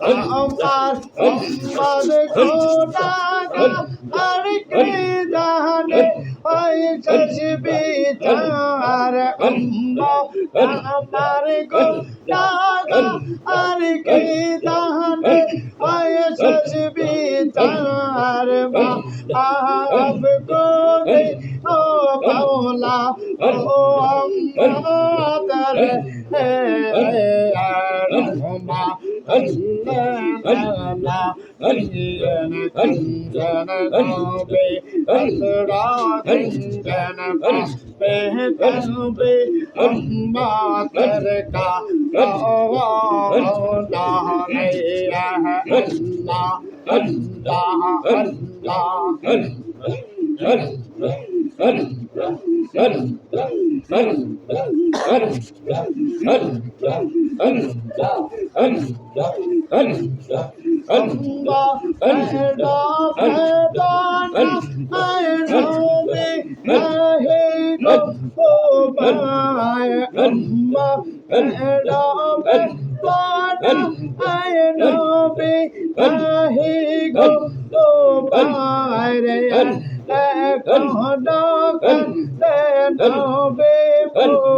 আমার আমার খোদা আর কে জানে ওই চশবি চার আম্মা আমার খোদা আর কে জানে ওই চশবি চার মা আব করে ও বাউলা ও আম্মা তারে का गावा नारे अल्लाह अल्लाह Bye. Don't, don't, don't,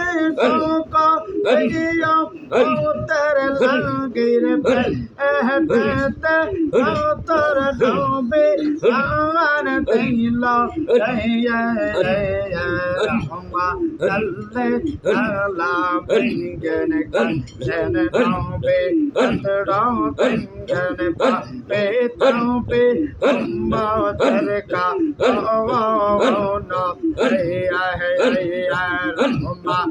Esk হরিয়ম তেরে লাগির এহতে তোর নবী আন দিলা রে রহমা সাল্লে আলা বিগন গন নবে তরা তঙ্গন পে তবে উম্মা দরকা না রে আহে রে রহমা সাল্লে আলা বিগন গন নবে তরা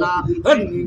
Allah. And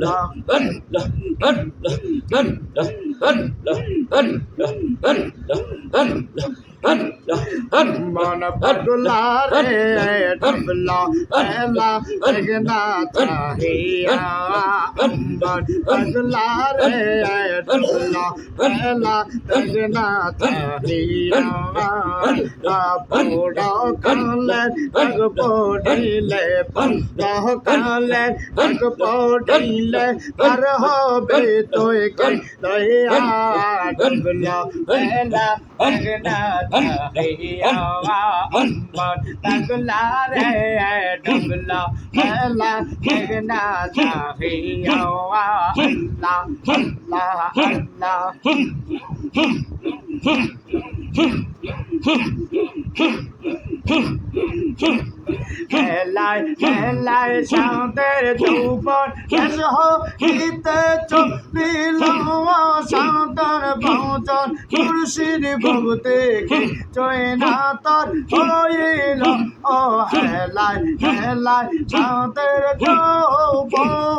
লা লা লা লা मन बदला रे डबला पहला लगना चाहिए मन बदला रे डबला पहला लगना चाहिए बापूडो कले बगपोड़ी ले बंदो कले बगपोड़ी ले पर हो बे तो कल दया डबला पहला लगना चाहिए मन पगला रे डबला पहला लगना चाहिए अल्लाह अल्लाह अल्लाह মেলায় মেলায় সাঁতের যৌবন শেষ হইতে চলিল সাঁতর ভোজন। মুর্শিদ ভক্তি চয় না তোর হইল? ও হেলায় হেলায় সাঁতের যৌবন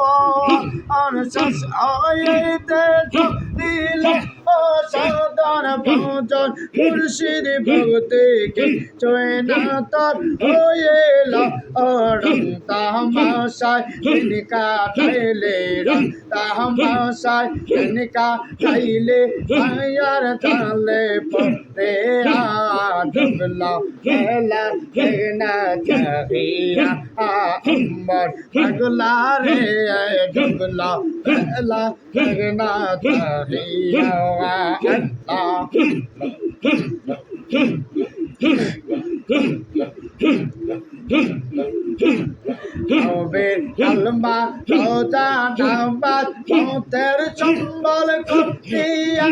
শেষ হইতে চলিল ও ভজন মুর্শিদ ভক্তি চয় না তোর হইল ও রং তামাশায় ইনকা ঠাইলে রং তামাশায় ইনকা ঠাইলে আয়ার তালে পরে আ ডুবলা মেলা দেখনা চাহিয়া আম্বর পাগলা রে ডুবলা মেলা দেখনা চাহিয়া আল্লাহ হবে কালমা রোজা নামাজ মতের সম্বল করিয়া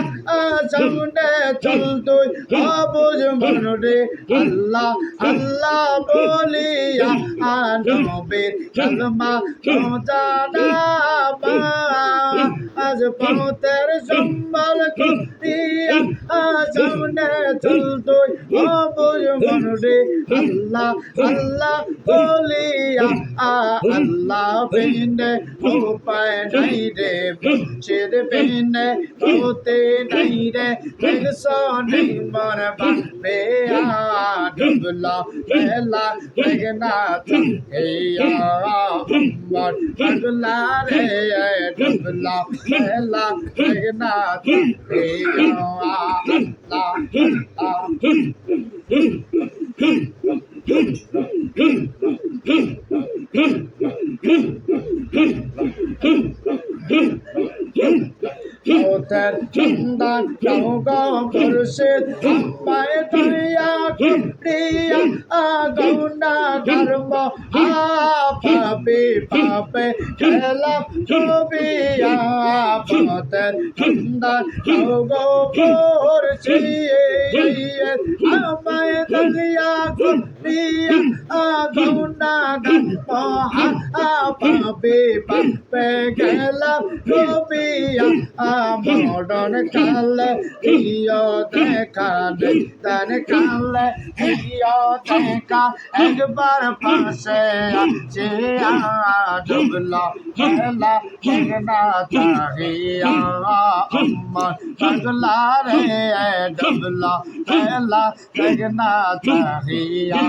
সামনে চল তুই অবুঝ মনরে আল্লাহ আল্লাহ বলিয়া নবীর কালমা রোজা নামাজ আজ পথের সম্বল করিয়া সামনে চল তুই অবুঝ মনরে আল্লাহ আল্লাহ বলিয়া আল্লাহ বিনে উপায় নাই রে মুর্শিদ বিনে হতে নাই রে দেখছ নেই মর বাপে ডুবলা বেলা দেখনা হেয়া মর পাগলা রে ডুবলা বেলা দেখনা হেয়া আল্লাহ আল্লাহ ওদের চন্দন নৌগা মুর্শিদ পায় দরিয়া প্রিয়া গৌনা ধর্ম পাপে পাপে খেলা ছবিয়া পথের চন্দন নৌগা মুর্শিদ আমায় প্রিয়া ধর্ম পাপে খেলা ছবিয়া মডন কাল ইয় দেখা দেন কাল ইয় দেখা একবার পাশে আছে ডুবলা হেলা মেঘনা চাহিয়া আমার পাগলা রে ডুবলা হেলা মেঘনা চাহিয়া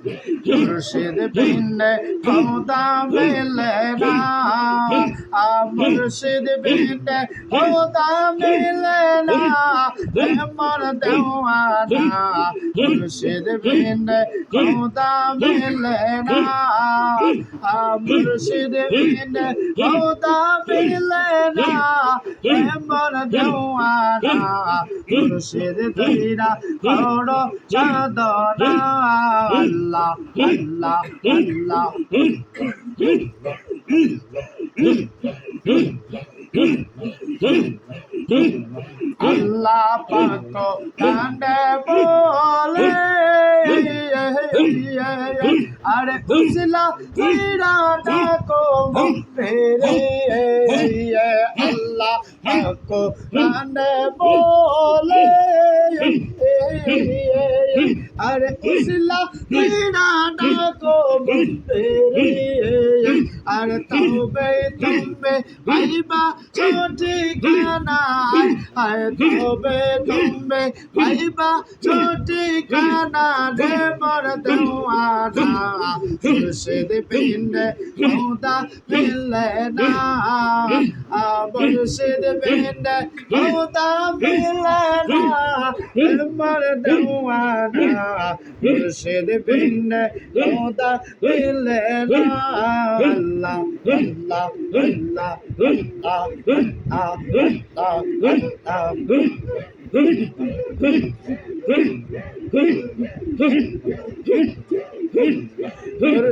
মুর্শিদ বিনে ক্ষমতা মেলে না। মুর্শিদ বিনে ক্ষমতা মেলে না। মন দেওয়ানা। মুর্শিদ বিনে ক্ষমতা মেলে না। মুর্শিদ বিনে ক্ষমতা মেলে না। মন দেওয়ানা। মুর্শিদ ধীরা বড় সাধনা আল্লাহ আল্লাহ আল্লাহ আল্লাহ পাক কান্দে বলে আরে উসলা হিরা ডাকো ফেরে আল্লাহ পাক কান্দে বলে আরে উসলা হিরা ডাকো ফেরে আরে তবে তুমি ভাইবা ছোটি গানা আয় তবে তুমি ভাইবা ছোটি গানা রে মর দেওয়ানা মুর্শিদ পিনে খোদা মিলে না। মুর্শিদ পিনে পরিষদ বেন্ডায় মমতা বিলানা আমার দেওয়ানা পরিষদ বেন্ডায় মমতা বিলানা আল্লাহ আল্লাহ আল্লাহ আল্লাহ আল্লাহ আল্লাহ আল্লাহ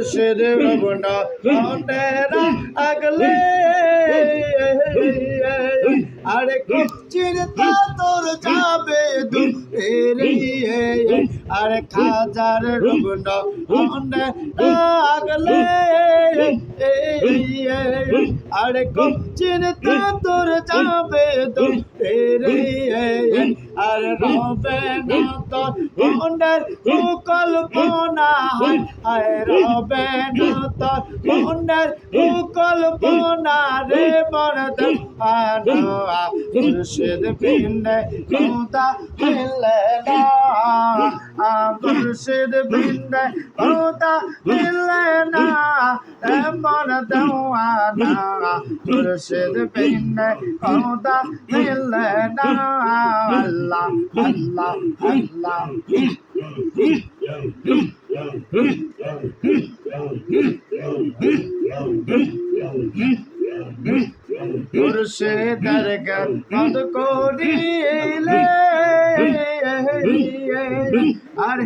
Shit, I'm not on that. I can live. আরে কুচির তোর যাবে দূরে। আরে খাজার রুগ্ন অনে লাগলে আরে কুচির তোর যাবে দূরে। আর রবে না তো মনের কল্পনা হয়। আয় রবে না তো মনের কল্পনা রে মরদ আনোয়া মুর্শিদ বিনে কোতা হিলে না। খুরশিদ বিন্দে ভূতা মিলে না, এমন দেওয়ানা। খুরশিদ বিন্দে ভূতা মিলে না। আল্লাহ আল্লাহ পুরুষে দরগা মত আর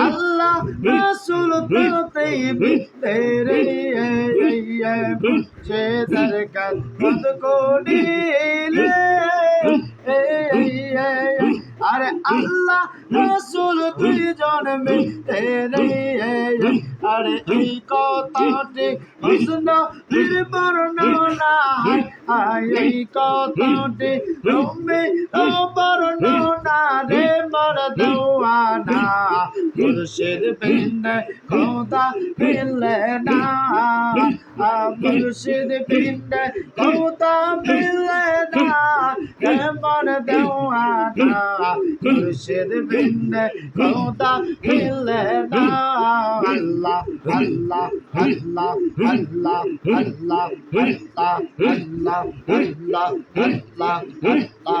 আল্লাহ রসুল তোতে তেরে সে দরকার মত কোডিলে আরে আল্লাহ রসুল দুইজন মিলে আরে এই কথাটি বীর বর্ণনা এই কথাটি রম্মে বর্ণনা রে মর দৌয়ানা। মুর্শিদ বিন খোদা মিলে না। মুর্শিদ বিন খোদা মিলে না। রে মর দৌয়ানা। মুর্শিদ বিন খোদা মিলে না আল্লাহ আল্লাহ আল্লাহ আল্লাহ আল্লাহ আল্লাহ আল্লাহ আল্লাহ আল্লাহ আল্লাহ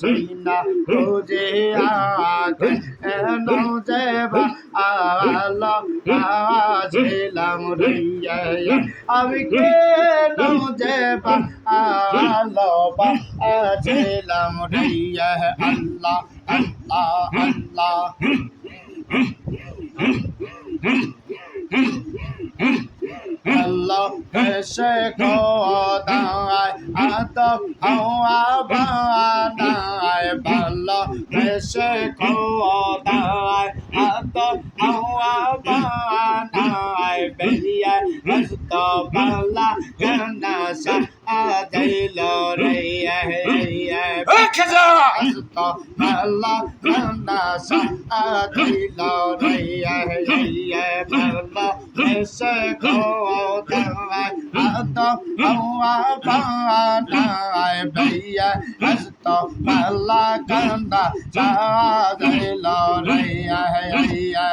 চীনা খুঁজে আগে নৌজেবা আলো আছিলাম রিয়া আমি কে নৌজেবা আলো আছিলাম রিয়া আল্লাহ আল্লাহ মাওলা না সাদিলাও রাইয়া রাইয়া মাওলা এসে কোও দাওয়া আতো আওয়া পানা বাইয়া আস্তো মালা কান্দা সাদিলাও রাইয়া রাইয়া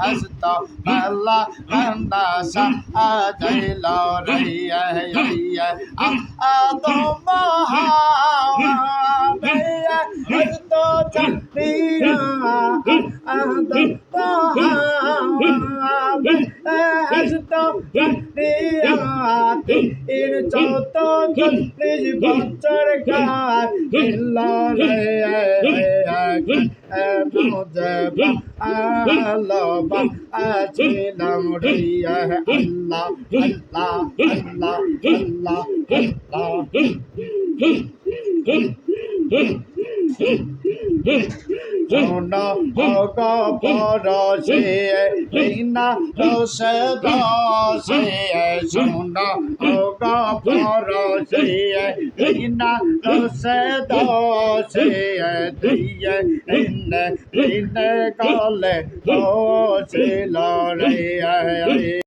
হসতো মালা কান্দা সাদিলাও রাইয়া রাইয়া আ আ তো মহা আছিলাম রিয়া আল্লাহ আল্লাহ আল্লাহ আল্লাহ আল্লাহ सुनो होगा पड़ोसी बिना दोषदासी सुनो होगा पड़ोसी बिना दोषदासी दिए इन इन गले दोषी लड़े